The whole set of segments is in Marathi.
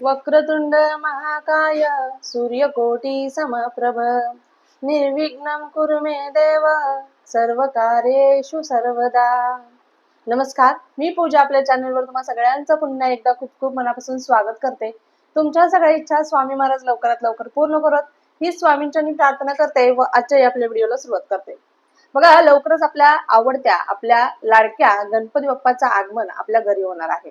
वक्रतुंड महाकाय सूर्यकोटी समप्रभ। निर्विघ्नं कुरु मे देव सर्व कार्येषु सर्वदा। नमस्कार मी पूजा आपल्या चॅनलवर तुम्हा सगळ्यांचं पुन्हा एकदा खूप खूप मनापासून स्वागत करते. तुमच्या सगळ्या इच्छा स्वामी महाराज लवकरात लवकर पूर्ण करत ही स्वामींच्या मी प्रार्थना करते व आजच्या आपल्या व्हिडिओला सुरुवात करते. बघा लवकरच आपल्या आवडत्या आपल्या लाडक्या गणपती बाप्पाचं आगमन आपल्या घरी होणार आहे.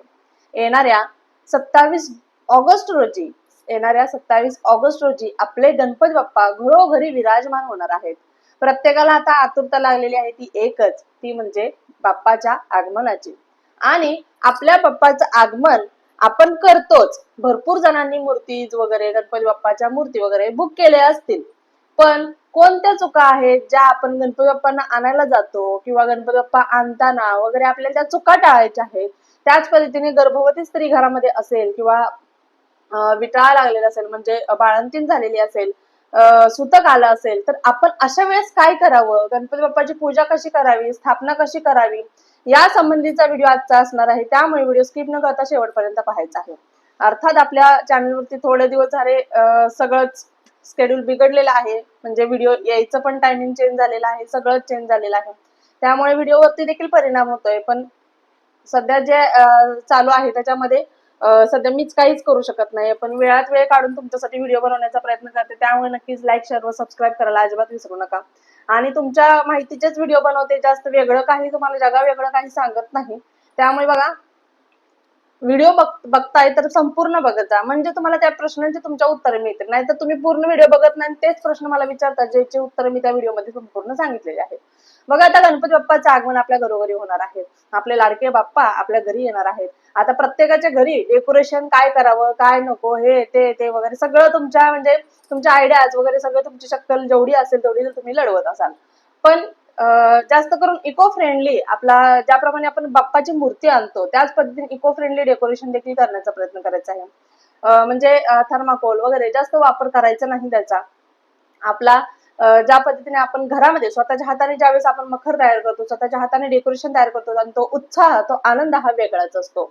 येणाऱ्या सत्तावीस ऑगस्ट रोजी येणाऱ्या सत्तावीस ऑगस्ट रोजी आपले गणपती बाप्पा घरोघरी विराजमान होणार आहेत. प्रत्येकाला आता आतुरता लागलेली आहे ती एकच ती म्हणजे बाप्पाच्या आगमनाची. आणि आपल्या बाप्पाचं आगमन आपण करतोच. भरपूर जणांनी मूर्ती वगैरे गणपती बाप्पाच्या मूर्ती वगैरे बुक केल्या असतील. पण कोणत्या चुका आहेत ज्या आपण गणपती बाप्पांना आणायला जातो किंवा गणपती बाप्पा आणताना वगैरे आपल्याला त्या चुका टाळायच्या आहेत? त्याच पद्धतीने गर्भवती स्त्री घरामध्ये असेल किंवा विटाळा लागलेला असेल म्हणजे बाळंतीण झालेली असेल सुतक आलं असेल तर आपण अशा वेळेस काय करावं? गणपती बाप्पाची पूजा कशी करावी? स्थापना कशी करावी? या संबंधीचा व्हिडिओ आजचा असणार आहे. त्यामुळे व्हिडिओ स्किप न करता शेवटपर्यंत पाहायचा आहे. अर्थात आपल्या चॅनलवरती थोडे दिवस झाले सगळंच स्केड्यूल बिघडलेलं आहे. म्हणजे व्हिडिओ यायचं पण टायमिंग चेंज झालेलं आहे सगळंच चेंज झालेलं आहे. त्यामुळे व्हिडिओवरती देखील परिणाम होतोय. पण सध्या जे चालू आहे त्याच्यामध्ये सध्या मीच काहीच करू शकत नाही पण वेळात वेळ काढून तुमच्यासाठी व्हिडिओ बनवण्याचा प्रयत्न करते. त्यामुळे नक्कीच लाईक शेअर व सबस्क्राईब करायला अजिबात विसरू नका. आणि तुमच्या माहितीचेच व्हिडिओ बनवते जास्त वेगळं काही तुम्हाला जगा वेगळं काही सांगत नाही. त्यामुळे बघा व्हिडिओ बघ बघताय तर संपूर्ण बघत जा. म्हणजे तुम्हाला त्या प्रश्नांची तुमच्या उत्तरे मिळतील. नाहीतर तुम्ही पूर्ण व्हिडिओ बघत नाही तेच प्रश्न मला विचारतात ज्याचे उत्तर मी त्या व्हिडिओमध्ये संपूर्ण सांगितलेले आहेत. बघा आता गणपती बाप्पाचं आगमन आपल्या घरोघरी होणार आहे. आपले लाडके बाप्पा आपल्या घरी येणार आहेत. आता प्रत्येकाच्या घरी डेकोरेशन काय करावं काय नको हे ते ते वगैरे सगळं तुमच्या म्हणजे तुमच्या आयडियाज वगैरे सगळं तुमची शक्कल जेवढी असेल तेवढी जर तुम्ही लढवत असाल. पण जास्त करून इको फ्रेंडली आपला ज्याप्रमाणे आपण बाप्पाची मूर्ती आणतो त्याच पद्धतीने इको फ्रेंडली डेकोरेशन देखील करण्याचा प्रयत्न करायचा आहे. म्हणजे थर्माकोल वगैरे जास्त वापर करायचा नाही त्याचा. आपला ज्या पद्धतीने आपण घरामध्ये स्वतःच्या हाताने ज्यावेळेस आपण मखर तयार करतो स्वतःच्या हाताने डेकोरेशन तयार करतो आणि तो उत्साह तो आनंद हा वेगळाच असतो.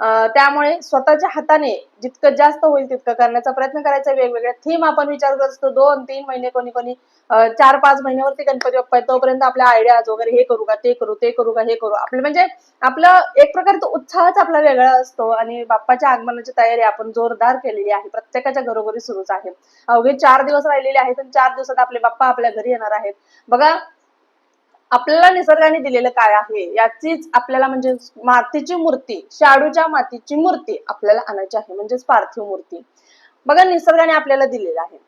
त्यामुळे स्वतःच्या हाताने जितकं जास्त होईल तितकं करण्याचा प्रयत्न करायचा. वेगवेगळ्या थीम आपण विचार करत असतो. दोन तीन महिने कोणी कोणी चार पाच महिन्यावरती गणपती बाप्पा तोपर्यंत आपल्या आयडियाज वगैरे हे करू का ते करू ते करू का हे करू. आपलं म्हणजे आपलं एक प्रकारे तो उत्साहच आपला वेगळा असतो आणि बाप्पाच्या आगमनाची तयारी आपण जोरदार केलेली आहे. प्रत्येकाच्या घरोघरी सुरूच आहे. अवघे चार दिवस राहिलेले आहेत आणि चार दिवसात आपले बाप्पा आपल्या घरी येणार आहेत. बघा आपल्याला निसर्गाने दिलेलं काय आहे? याचीच आपल्याला म्हणजे मातीची मूर्ती शाडूच्या मातीची मूर्ती आपल्याला आणायची आहे म्हणजेच पार्थिव मूर्ती. बघा निसर्गाने आपल्याला दिलेलं आहे.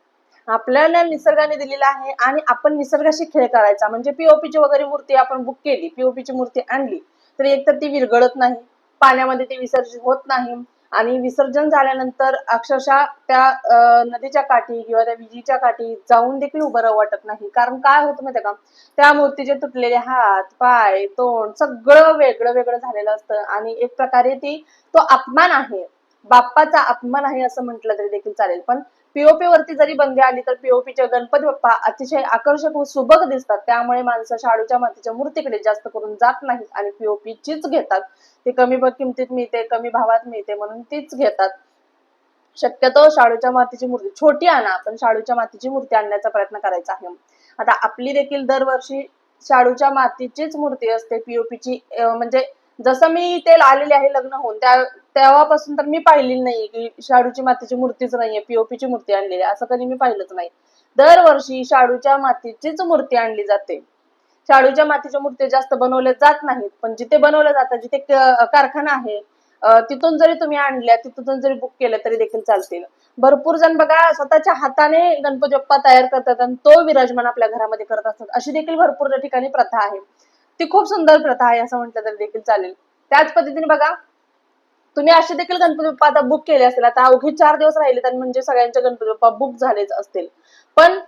आपल्याला निसर्गाने दिलेला आहे आणि आपण निसर्गाशी खेळ करायचा. म्हणजे पीओपीची वगैरे मूर्ती आपण बुक केली पीओपीची मूर्ती आणली तर एक तर ती विरघळत नाही पाण्यामध्ये ती विसर्जित होत नाही. आणि विसर्जन झाल्यानंतर अक्षरशः त्या नदीच्या काठी किंवा त्या विजीच्या काठी जाऊन देखील उभं राहू वाटत नाही. कारण काय होतं माहितीये का? त्या मूर्तीचे तुटलेले हात पाय तोंड सगळं वेगळं वेगळं झालेलं असतं आणि एक प्रकारे ती तो अपमान आहे. बाप्पाचा अपमान आहे असं म्हटलं तरी देखील चालेल. पण पीओपी वरती जरी बंदी आली तर पीओपीचे गणपती बाप्पा अतिशय आकर्षक व सुबक दिसतात. त्यामुळे माणसं शाडूच्या मातीच्या मूर्तीकडे जास्त करून जात नाहीत आणि पीओपीचीच घेतात. ती कमी किमतीत मिळते कमी भावात मिळते म्हणून तीच घेतात. शक्यतो शाडूच्या मातीची मूर्ती छोटी आणा पण शाडूच्या मातीची मूर्ती आणण्याचा प्रयत्न करायचा आहे. आता आपली देखील दरवर्षी शाडूच्या मातीचीच मूर्ती असते पीओपीची म्हणजे जसं मी ते आलेले आहे लग्न होऊन त्या तेव्हापासून तर मी पाहिलेली नाही की शाडूची मातीची मूर्तीच नाहीये पीओपीची मूर्ती आणलेली आहे. असं कधी मी पाहिलंच नाही. दरवर्षी शाडूच्या मातीचीच मूर्ती आणली जाते. शाडूच्या मातीच्या मूर्ती जास्त बनवल्या जात नाहीत पण जिथे बनवल्या जातात जिथे कारखाना आहे तिथून जरी तुम्ही आणल्या तिथून जरी बुक केलं तरी देखील चालतील. भरपूर जण बघा स्वतःच्या हाताने गणपती बाप्पा तयार करतात आणि तो विराजमान आपल्या घरामध्ये करत असतात. अशी देखील भरपूर ठिकाणी प्रथा आहे. ती खूप सुंदर प्रथा आहे असं म्हटलं तरी देखील चालेल. त्याच पद्धतीने बघा तुम्ही असे देखील गणपती बाप्पा आता बुक केले असतील आता अवघे चार दिवस राहिले तर म्हणजे सगळ्यांचे गणपती बाप्पा बुक झालेच असतील. पण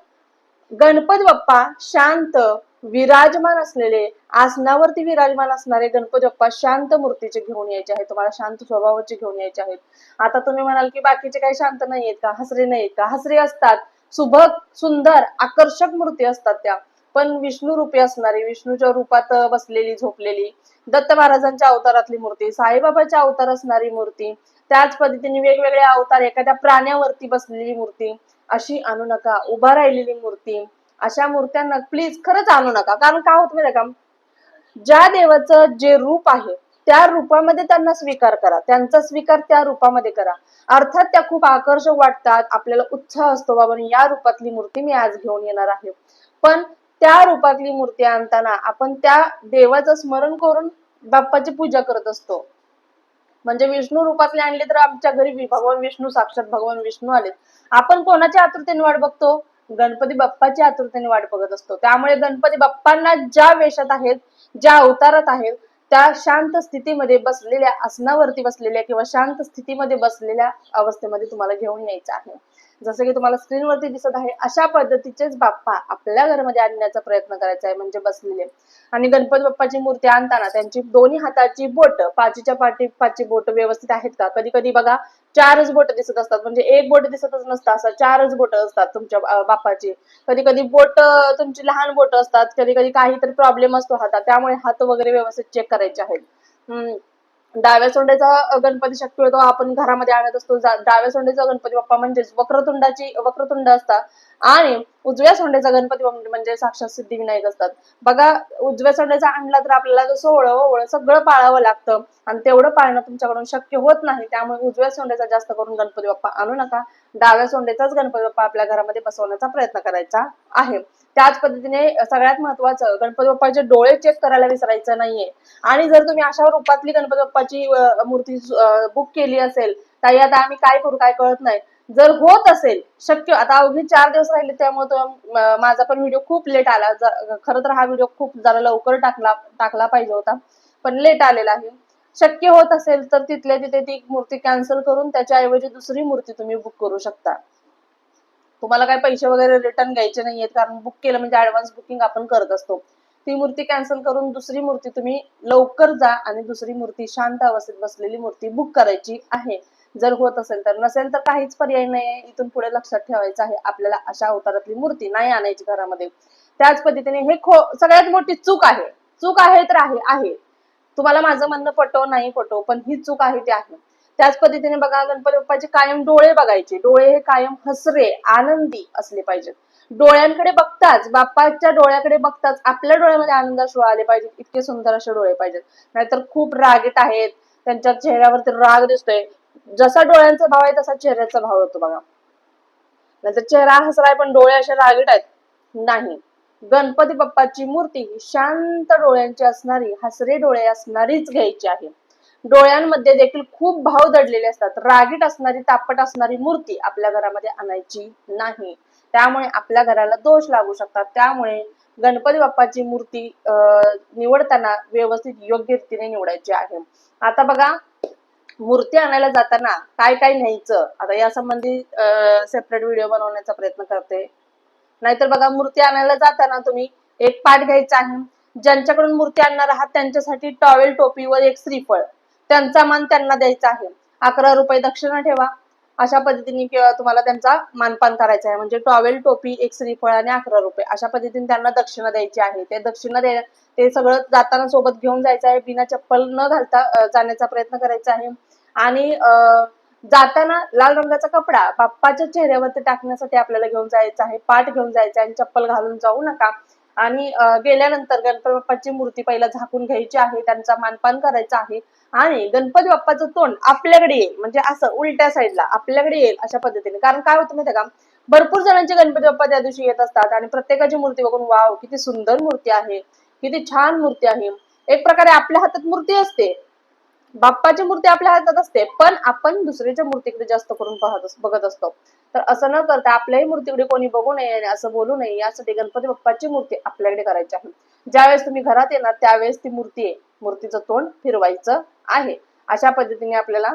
गणपती बाप्पा शांत विराजमान असलेले आसनावरती विराजमान असणारे गणपती बाप्पा शांत मूर्तीचे घेऊन यायचे आहेत. तुम्हाला शांत स्वभावाचे घेऊन यायचे आहेत. आता तुम्ही म्हणाल की बाकीचे काही शांत नाही आहेत का? हसरे नाही आहेत का? हसरे असतात. सुबक सुंदर आकर्षक मूर्ती असतात त्या. पण विष्णू रूपी असणारी विष्णूच्या रूपात बसलेली झोपलेली दत्त महाराजांच्या अवतारातली मूर्ती साईबाबाच्या अवतार असणारी मूर्ती त्याच पद्धतीने वेगवेगळे अवतार एखाद्या प्राण्यावरती बसलेली मूर्ती अशी आणू नका उभा राहिलेली मूर्ती अशा मूर्त्यांना प्लीज खरंच आणू नका. कारण काय होत माहिती का? ज्या देवाचं जे रूप आहे त्या रूपामध्ये त्यांना स्वीकार करा. त्यांचा स्वीकार त्या रूपामध्ये करा. अर्थात त्या खूप आकर्षक वाटतात आपल्याला उत्साह असतो बाबा या रूपातली मूर्ती मी आज घेऊन येणार आहे. पण त्या रूपातली मूर्ती आणताना आपण त्या देवाचं स्मरण करून बाप्पाची पूजा करत असतो. म्हणजे विष्णू रूपातले आणले तर आमच्या घरी भगवान विष्णू साक्षात भगवान विष्णू आले आपण कोणाच्या आतुरतेने वाट बघतो? गणपती बाप्पाची आतुरतेने वाट बघत असतो. त्यामुळे गणपती बाप्पांना ज्या वेशात आहेत ज्या अवतारात आहेत त्या शांत स्थितीमध्ये बसलेल्या आसनावरती बसलेल्या किंवा शांत स्थितीमध्ये बसलेल्या अवस्थेमध्ये तुम्हाला घेऊन यायचं आहे. जसं की तुम्हाला स्क्रीनवरती दिसत आहे अशा पद्धतीचेच बाप्पा आपल्या घरामध्ये आणण्याचा प्रयत्न करायचा आहे म्हणजे बसलेले. आणि गणपती बाप्पाची मूर्ती आणताना त्यांची दोन्ही हाताची बोट पाचीच्या पाठी पाचची बोट व्यवस्थित आहेत का? कधी कधी बघा चारच बोट दिसत असतात म्हणजे एक बोट दिसतच नसतं असं चारच बोट असतात तुमच्या बाप्पाची. कधी कधी बोट तुमची लहान बोट असतात कधी कधी काहीतरी प्रॉब्लेम असतो हातात त्यामुळे हात वगैरे व्यवस्थित चेक करायचे आहेत. हम्म. डाव्या सोंडेचा गणपती गणपती शक्यतो आपण घरामध्ये आणत असतो. जा- डाव्या सोंडेचा गणपती बाप्पा म्हणजेच वक्रतुंडाची वक्रतुंड असतात. आणि उजव्या सोंड्याचा गणपती म्हणजे साक्षात सिद्धिविनायक असतात. बघा उजव्या सोंडेचा आणला तर आपल्याला जसं ओळव ओळ सगळं पाळावं लागतं. आणि तेवढं पाळणं तुमच्याकडून शक्य होत नाही. त्यामुळे उजव्या सोंडेचा जास्त करून गणपती बाप्पा आणू नका. डाव्या सोंडेचाच गणपती बाप्पा आपल्या घरामध्ये बसवण्याचा प्रयत्न करायचा आहे. त्याच पद्धतीने सगळ्यात महत्वाचं गणपती बाप्पाचे डोळे चेक करायला विसरायचं नाहीये. आणि जर तुम्ही अशा रूपातली गणपती बाप्पाची मूर्ती बुक केली असेल तर आता आम्ही काय करू काय कळत नाही. जर होत असेल शक्य आता अवघी चार दिवस राहिले त्यामुळे तो, माझा पण व्हिडिओ खूप लेट आला. खर खरं तर हा व्हिडिओ खूप जरा लवकर टाकला टाकला पाहिजे होता पण लेट आलेला आहे. शक्य होत असेल तर तिथल्या तिथे ती मूर्ती कॅन्सल करून त्याच्याऐवजी दुसरी मूर्ती तुम्ही बुक करू शकता. तुम्हाला काही पैसे वगैरे रिटर्न घ्यायचे नाहीयेत कारण बुक केलं म्हणजे ऍडव्हान्स बुकिंग आपण करत असतो. ती मूर्ती कॅन्सल करून दुसरी मूर्ती तुम्ही लवकर जा आणि दुसरी मूर्ती शांत अवस्थेत बसलेली मूर्ती बुक करायची आहे. जर होत असेल तर. नसेल तर काहीच पर्याय नाही. इथून पुढे लक्षात ठेवायचं आहे. आपल्याला अशा अवतारातली मूर्ती नाही आणायची घरामध्ये. त्याच पद्धतीने हे खो सगळ्यात मोठी चूक आहे. चूक आहे तर आहे आहे. तुम्हाला माझं म्हणणं पटो नाही पटो पण ही चूक आहे ती आहे. त्याच पद्धतीने बघा गणपती बाप्पाचे कायम डोळे बघायचे. डोळे हे कायम हसरे आनंदी असले पाहिजेत. डोळ्यांकडे बघताच बाप्पाच्या डोळ्याकडे बघताच आपल्या डोळ्यामध्ये आनंदाश्रू आले पाहिजेत. इतके सुंदर असे डोळे पाहिजेत. नाहीतर खूप रागीट आहेत. त्यांच्या चेहऱ्यावरती राग दिसतोय. जसा डोळ्यांचा भाव आहे तसा चेहऱ्याचा भाव होतो बघा. नंतर चेहरा हसराय पण डोळे असे रागीट आहेत. नाही. गणपती बाप्पाची मूर्ती ही शांत डोळ्यांची असणारी हसरे डोळे असणारीच घ्यायची आहे. डोळ्यांमध्ये देखील खूप भाव दडलेले असतात. रागीट असणारी तापट असणारी मूर्ती आपल्या घरामध्ये आणायची नाही. त्यामुळे आपल्या घराला दोष लागू शकतात. त्यामुळे गणपती बाप्पाची मूर्ती अं, निवडताना व्यवस्थित योग्य रीतीने निवडायची आहे. आता बघा मूर्ती आणायला जाताना काय काय न्यायचं? आता या संबंधी सेपरेट व्हिडिओ बनवण्याचा प्रयत्न करते. नाहीतर बघा मूर्ती आणायला जाताना तुम्ही एक पाठ घ्यायचा आहे. ज्यांच्याकडून मूर्ती आणणार आहात त्यांच्यासाठी टॉवेल टोपी व एक श्रीफळ. त्यांचा मान त्यांना द्यायचा आहे. अकरा रुपये दक्षिणा ठेवा. अशा पद्धतीने किंवा तुम्हाला त्यांचा मानपान करायचा आहे. म्हणजे टॉवेल टोपी एक श्रीफळ आणि अकरा रुपये अशा पद्धतीने त्यांना दक्षिणा द्यायची आहे. ते दक्षिणा द्या ते सगळं जाताना सोबत घेऊन जायचं आहे. बिना चप्पल न घालता जाण्याचा प्रयत्न करायचा आहे. आणि अं, जाताना लाल रंगाचा कपडा बाप्पाच्या चेहऱ्यावरती टाकण्यासाठी आपल्याला घेऊन जायचं आहे. पाठ घेऊन जायचा आहे. आणि चप्पल घालून जाऊ नका. आणि गेल्यानंतर गणपती बाप्पाची मूर्ती पहिला झाकून घ्यायची आहे त्यांचा मानपान करायचा आहे आणि गणपती बाप्पाचं तोंड आपल्याकडे येईल. म्हणजे असं उलट्या साईडला आपल्याकडे येईल अशा पद्धतीने. कारण काय होतं माहितीये का? भरपूर जणांचे गणपती बाप्पा त्या दिवशी येत असतात आणि प्रत्येकाची मूर्ती बघून वाव किती सुंदर मूर्ती आहे किती छान मूर्ती आहे. एक प्रकारे आपल्या हातात मूर्ती असते. बाप्पाची मूर्ती आपल्या हातात असते पण आपण दुसऱ्याच्या मूर्तीकडे जास्त करून पाहत बघत असतो. तर असं न करता आपल्याही मूर्तीकडे कोणी बघू नये आणि असं बोलू नये यासाठी गणपती बाप्पाची मूर्ती आपल्याकडे करायची आहे. ज्यावेळेस तुम्ही घरात येणार त्यावेळेस ती मूर्ती आहे. मूर्तीचं तोंड फिरवायचं आहे. अशा पद्धतीने आपल्याला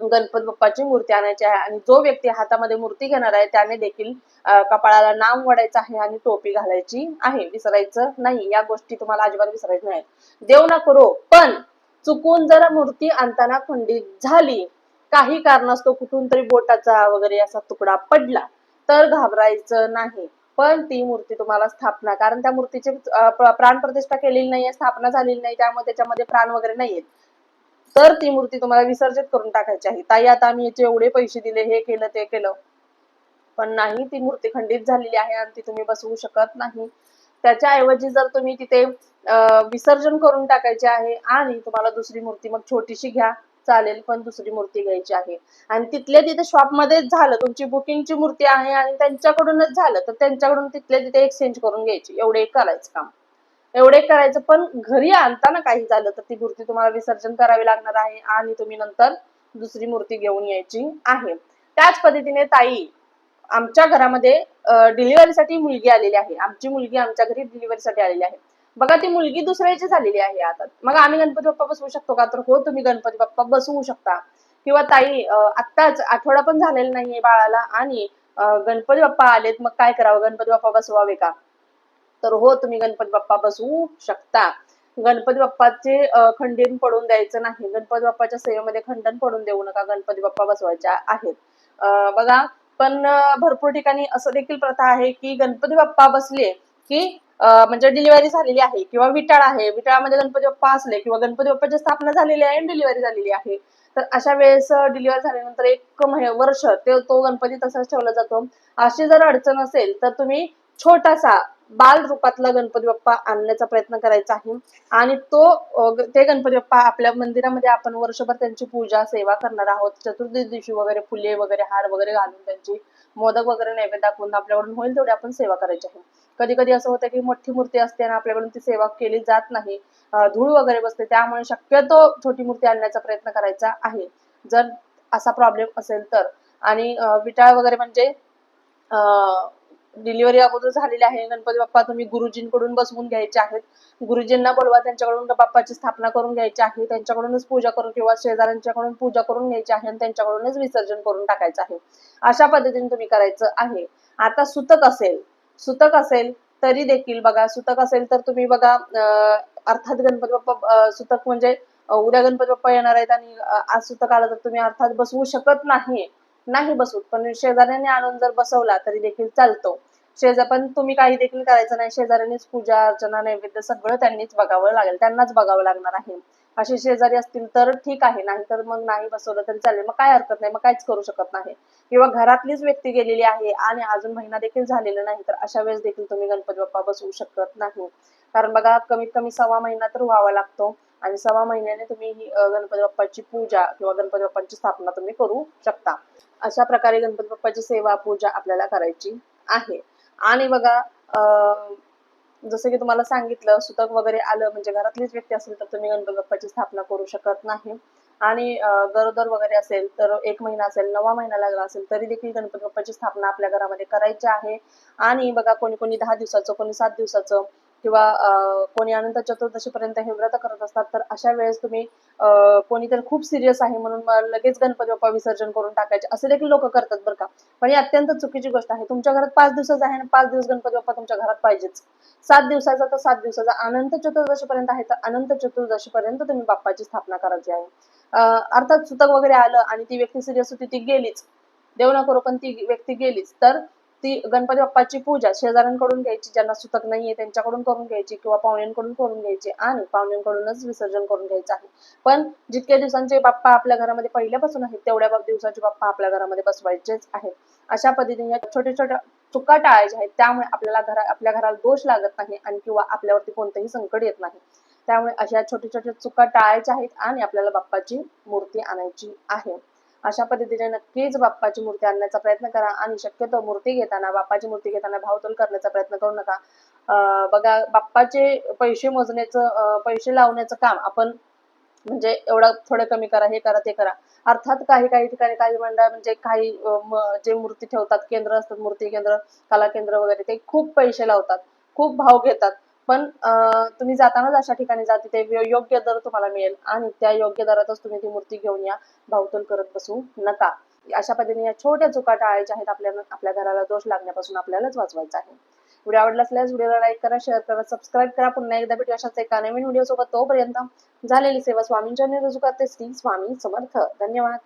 गणपती बाप्पाची मूर्ती आणायची आहे आणि जो व्यक्ती हातामध्ये मूर्ती घेणार आहे त्याने देखील कपाळाला नाम वडायचं आहे आणि टोपी घालायची आहे. विसरायचं नाही. या गोष्टी तुम्हाला अजिबात विसरायच्या नाही देव ना करो पण चुकून जर मूर्ती आणताना खंडित झाली. काही कारणास्तव कुठून तरी बोटाचा वगैरे असा तुकडा पडला. तर घाबरायचं नाही. पण ती मूर्ती तुम्हाला स्थापना कारण त्या मूर्तीची प्राण प्रतिष्ठा केलेली नाहीये स्थापना झालेली नाही त्यामुळे त्याच्यामध्ये प्राण वगैरे नाहीयेत. तर ती मूर्ती तुम्हाला विसर्जित करून टाकायची आहे. ताई आता आम्ही याचे एवढे पैसे दिले हे केलं ते केलं. पण नाही ती मूर्ती खंडित झालेली आहे आणि ती तुम्ही बसवू शकत नाही. त्याच्या ऐवजी जर तुम्ही तिथे विसर्जन करून टाकायचे आहे आणि तुम्हाला दुसरी मूर्ती मग छोटीशी घ्या चालेल पण दुसरी मूर्ती घ्यायची आहे. आणि तिथल्या तिथे शॉप मध्येच झालं तुमची बुकिंगची मूर्ती आहे आणि त्यांच्याकडूनच झालं तर त्यांच्याकडून तिथल्या तिथे एक्सचेंज करून घ्यायची. एवढे करायचं काम. एवढे करायचं पण घरी आणताना काही झालं तर ती मूर्ती तुम्हाला विसर्जन करावी लागणार आहे आणि तुम्ही नंतर दुसरी मूर्ती घेऊन यायची आहे. त्याच पद्धतीने ताई आमच्या घरामध्ये डिलिव्हरीसाठी मुलगी आलेली आहे. आमची मुलगी आमच्या घरी डिलिव्हरीसाठी आलेली आहे. बघा ती मुलगी दुसऱ्याची झालेली आहे आता. मग आम्ही गणपती बाप्पा बसवू शकतो का? तर हो तुम्ही गणपती बाप्पा बसवू शकता. किंवा ताई आत्ताच आठवडा पण झालेला नाहीये बाळाला आणि गणपती बाप्पा आलेत मग काय करावं? गणपती बाप्पा बसवावे का? तर हो तुम्ही गणपती बाप्पा बसवू शकता. गणपती बाप्पाचे अं, खंडन पडून द्यायचं नाही. गणपती बाप्पाच्या सेवेमध्ये खंडन पडून देऊ नका गणपती बाप्पा बसवायच्या आहेत. बघा पण भरपूर ठिकाणी असं देखील प्रथा आहे की गणपती बाप्पा बसले की म्हणजे डिलिव्हरी झालेली आहे किंवा विटाळ आहे. विटाळामध्ये गणपती बाप्पा असले किंवा गणपती बाप्पाची स्थापना झालेली आहे आणि डिलिव्हरी झालेली आहे. तर अशा वेळेस डिलिव्हरी झाल्यानंतर एक वर्ष ते तो गणपती तसाच ठेवला जातो. अशी जर अडचण असेल तर तुम्ही छोटासा बाल रूपातला गणपती बाप्पा आणण्याचा प्रयत्न करायचा आहे. आणि तो ते गणपती बाप्पा आपल्या मंदिरामध्ये आपण वर्षभर त्यांची पूजा सेवा करणार आहोत. चतुर्दशी दिवशी वगैरे फुले वगैरे हार वगैरे घालून त्यांची मोदक वगैरे नैवेद्य दाखवून आपल्याकडून होईल तेवढी आपण सेवा करायची आहे. कधी कधी असं होतं की मोठी मूर्ती असते आणि आपल्याकडून ती सेवा केली जात नाही. धूळ वगैरे बसते. त्यामुळे शक्यतो छोटी मूर्ती आणण्याचा प्रयत्न करायचा आहे. जर असा प्रॉब्लेम असेल तर. आणि विटाळ वगैरे म्हणजे डिलिव्हरी अगोदर झालेली आहे. गणपती बाप्पा तुम्ही गुरुजींकडून बसवून घ्यायचे आहेत. गुरुजींना बोलवा त्यांच्याकडून बाप्पाची स्थापना करून घ्यायची आहे. त्यांच्याकडूनच पूजा करून किंवा शेजाऱ्यांच्याकडून पूजा करून घ्यायची आहे आणि त्यांच्याकडूनच विसर्जन करून टाकायचं आहे. अशा पद्धतीने तुम्ही करायचं आहे. आता सुतक असेल सुतक असेल तरी देखील बघा सुतक असेल तर तुम्ही बघा अर्थात गणपती बाप्पा सुतक म्हणजे उद्या गणपती बाप्पा येणार आहेत आणि आज सुतक आलं तर तुम्ही अर्थात बसवू शकत नाही. नाही बसवत. पण शेजाऱ्याने आणून जर बसवला तरी देखील चालतो. शेजार पण तुम्ही काही देखील करायचं नाही. शेजाऱ्यांनीच पूजा अर्चना नैवेद्य सगळं त्यांनीच बघावं लागेल. त्यांनाच बघावं लागणार आहे. असे शेजारी असतील तर ठीक आहे. नाही तर मग नाही बसवलं तरी चालेल. मग काय हरकत नाही. मग काहीच करू शकत नाही. किंवा घरातलीच व्यक्ती गेलेली आहे आणि अजून महिना देखील झालेला नाही तर अशा वेळेस देखील तुम्ही गणपती बाप्पा बसवू शकत नाही. कारण बघा कमीत कमी सव्वा महिना तर व्हावा लागतो आणि सव्वा महिन्याने तुम्ही ही गणपती बाप्पाची पूजा किंवा गणपती बाप्पाची स्थापना तुम्ही करू शकता. अशा प्रकारे गणपती बाप्पाची सेवा पूजा आपल्याला करायची आहे. आणि बघा जसं की तुम्हाला सांगितलं सुतक वगैरे आलं म्हणजे घरातलीच व्यक्ती असेल तर तुम्ही गणपती बाप्पाची स्थापना करू शकत नाही. आणि गरोदर वगैरे असेल तर एक महिना असेल नवा महिना लागला असेल तरी देखील गणपती बाप्पाची स्थापना आपल्या घरामध्ये करायची आहे. आणि बघा कोणी कोणी दहा दिवसाचं कोणी सात दिवसाचं किंवा कोणी अनंत चतुर्दशीपर्यंत हे व्रत करत असतात तर अशा वेळेस तुम्ही कोणी तर खूप सिरियस आहे म्हणून लगेच गणपती बाप्पा विसर्जन करून टाकायचे असे देखील लोक करतात बरं का. पण ही अत्यंत चुकीची गोष्ट आहे. तुमच्या घरात पाच दिवसाच आहे आणि पाच दिवस गणपती बाप्पा तुमच्या घरात पाहिजेच. सात दिवसाचा तर सात दिवसाचा अनंत चतुर्दशीपर्यंत आहे तर अनंत चतुर्दशीपर्यंत तुम्ही बाप्पाची स्थापना करायची आहे. अर्थात सुतक वगैरे आलं आणि ती व्यक्ती सिरियस होती ती गेलीच. देव न करो पण ती व्यक्ती गेलीच. तर ती गणपती बाप्पाची पूजा शेजाऱ्यांकडून घ्यायची ज्यांना सुतक नाहीये त्यांच्याकडून करून घ्यायची किंवा पाहुण्यांकडून करून घ्यायची आणि पाहुण्यांकडूनच विसर्जन करून घ्यायचं आहे. पण जितक्या दिवसांचे बाप्पा आपल्या घरामध्ये पहिल्यापासून आहेत तेवढ्या दिवसाचे बाप्पा आपल्या घरामध्ये बसवायचेच आहेत. अशा पद्धतीने या छोट्या छोट्या चुका टाळायच्या आहेत त्यामुळे आपल्याला घरा आपल्या घराला दोष लागत नाही आणि किंवा आपल्यावरती कोणतंही संकट येत नाही. त्यामुळे अशा छोट्या छोट्या चुका टाळायच्या आहेत आणि आपल्याला बाप्पाची मूर्ती आणायची आहे. अशा पद्धतीने नक्कीच बाप्पाची मूर्ती आणण्याचा प्रयत्न करा आणि शक्यतो मूर्ती घेताना बाप्पाची मूर्ती घेताना भावतोल करण्याचा प्रयत्न करू नका. बघा बाप्पाचे पैसे मोजण्याचं पैसे लावण्याचं काम आपण म्हणजे एवढं थोडं कमी करा हे करा ते करा. अर्थात काही काही ठिकाणी काही मंडळ म्हणजे काही जे मूर्ती ठेवतात केंद्र असतात मूर्ती केंद्र कला केंद्र वगैरे ते खूप पैसे लावतात खूप भाव घेतात. पण तुम्ही जातानाच अशा ठिकाणी जा तिथे योग्य दर तुम्हाला मिळेल. आणि त्या योग्य दरातच तुम्ही ती मूर्ती घेऊन या. भावतोल करत बसू नका. अशा पद्धतीने या छोट्या चुका टाळायच्या आहेत. आपल्याला आपल्या घराला दोष लागण्यापासून आपल्यालाच वाचवायचा आहे. व्हिडिओ आवडला असल्यास व्हिडिओला लाईक करा शेअर करा सबस्क्राईब करा. पुन्हा एकदा भेटू अशाच एका नवीन व्हिडिओ सोबत तोपर्यंत झालेली सेवा स्वामींच्या रुजू करते श्री स्वामी समर्थ. धन्यवाद.